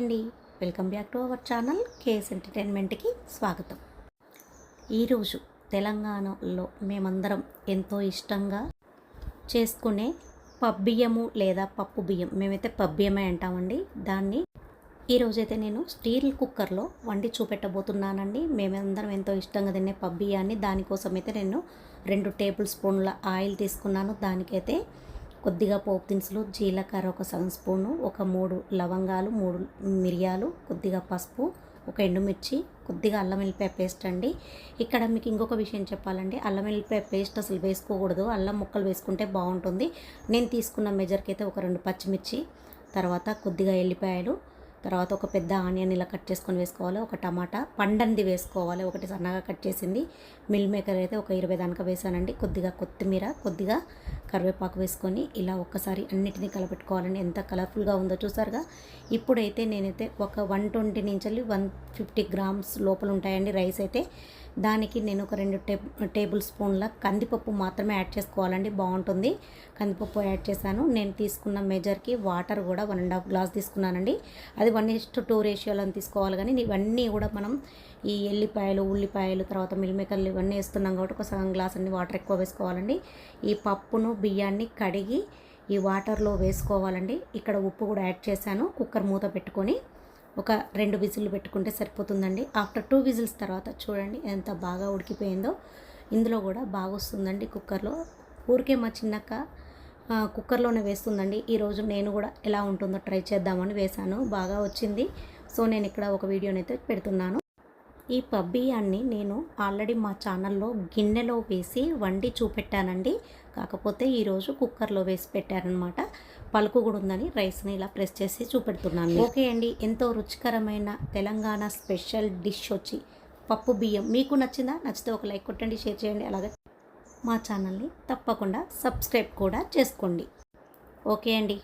అండి. Welcome back to our channel KS ఎంటర్టైన్మెంట్కి స్వాగతం. ఈరోజు తెలంగాణలో మేమందరం ఎంతో ఇష్టంగా చేసుకునే పబ్బియ్యము లేదా పప్పు బియ్యం మేమైతే పబ్బియ్యమే అంటామండి. దాన్ని ఈరోజైతే నేను స్టీల్ కుక్కర్లో వండి చూపెట్టబోతున్నానండి. మేమందరం ఎంతో ఇష్టంగా తినే పబ్బియ్యాన్ని దానికోసం అయితే నేను రెండు టేబుల్ స్పూన్ల ఆయిల్ తీసుకున్నాను. దానికైతే కొద్దిగా పోపు దినుసులు జీలకర్ర ఒక సగం స్పూను ఒక మూడు లవంగాలు మూడు మిరియాలు కొద్దిగా పసుపు ఒక ఎండుమిర్చి కొద్దిగా అల్లం వెల్లిపాయ పేస్ట్ అండి. ఇక్కడ మీకు ఇంకొక విషయం చెప్పాలండి. అల్లం వెల్లిపాయ పేస్ట్ అసలు వేసుకోకూడదు. అల్లం ముక్కలు వేసుకుంటే బాగుంటుంది. నేను తీసుకున్న మెజర్కి అయితే ఒక రెండు పచ్చిమిర్చి తర్వాత కొద్దిగా ఎల్లిపాయలు తర్వాత ఒక పెద్ద ఆనియన్ ఇలా కట్ చేసుకొని వేసుకోవాలి ఒక టమాటా పండంది వేసుకోవాలి ఒకటి సన్నగా కట్ చేసింది. మిల్ మేకర్ అయితే ఒక ఇరవై దానిక వేసానండి. కొద్దిగా కొత్తిమీర కొద్దిగా కరివేపాకు వేసుకొని ఇలా ఒక్కసారి అన్నిటినీ కలపెట్టుకోవాలండి. ఎంత కలర్ఫుల్గా ఉందో చూసారుగా? ఇప్పుడైతే నేనైతే ఒక వన్ ట్వంటీ నుంచి వన్ ఫిఫ్టీ గ్రామ్స్ లోపల ఉంటాయండి రైస్ అయితే. దానికి నేను ఒక రెండు టే టేబుల్ స్పూన్ల కందిపప్పు మాత్రమే యాడ్ చేసుకోవాలండి. బాగుంటుంది. కందిపప్పు యాడ్ చేశాను. నేను తీసుకున్న మెజర్కి వాటర్ కూడా వన్ అండ్ హాఫ్ గ్లాస్ తీసుకున్నానండి. అది వన్ ఇస్ట్ టూ రేషియోలో తీసుకోవాలి కానీ ఇవన్నీ కూడా మనం ఈ ఎల్లిపాయలు ఉల్లిపాయలు తర్వాత మిల్మేకర్లు ఇవన్నీ వేస్తున్నాం కాబట్టి ఒక సగం గ్లాస్ అన్ని వాటర్ ఎక్కువ వేసుకోవాలండి. ఈ పప్పును బియ్యాన్ని కడిగి ఈ వాటర్లో వేసుకోవాలండి. ఇక్కడ ఉప్పు కూడా యాడ్ చేశాను. కుక్కర్ మూత పెట్టుకొని ఒక రెండు విజిల్లు పెట్టుకుంటే సరిపోతుందండి. ఆఫ్టర్ టూ విజిల్స్ తర్వాత చూడండి ఎంత బాగా ఉడికిపోయిందో. ఇందులో కూడా బాగా వస్తుందండి కుక్కర్లో ఊరికే మా చిన్నక్క కుక్కర్లోనే వేస్తుందండి. ఈరోజు నేను కూడా ఎలా ఉంటుందో ట్రై చేద్దామని వేశాను. బాగా వచ్చింది. సో నేను ఇక్కడ ఒక వీడియోనైతే పెడుతున్నాను. ఈ పబ్బియాన్ని నేను ఆల్రెడీ మా ఛానల్లో గిన్నెలో వేసి వండి చూపెట్టానండి. కాకపోతే ఈరోజు కుక్కర్లో వేసి పెట్టారనమాట పలుకు కూడా ఉందని రైస్ని ఇలా ప్రెస్ చేసి చూపెడుతున్నాను. ఓకే అండి. ఎంతో రుచికరమైన తెలంగాణ స్పెషల్ డిష్ వచ్చి పప్పు బియ్యం. మీకు నచ్చిందా? నచ్చితే ఒక లైక్ కొట్టండి షేర్ చేయండి. అలాగే మా ఛానల్ని తప్పకుండా సబ్స్క్రైబ్ కూడా చేసుకోండి. ఓకే అండి.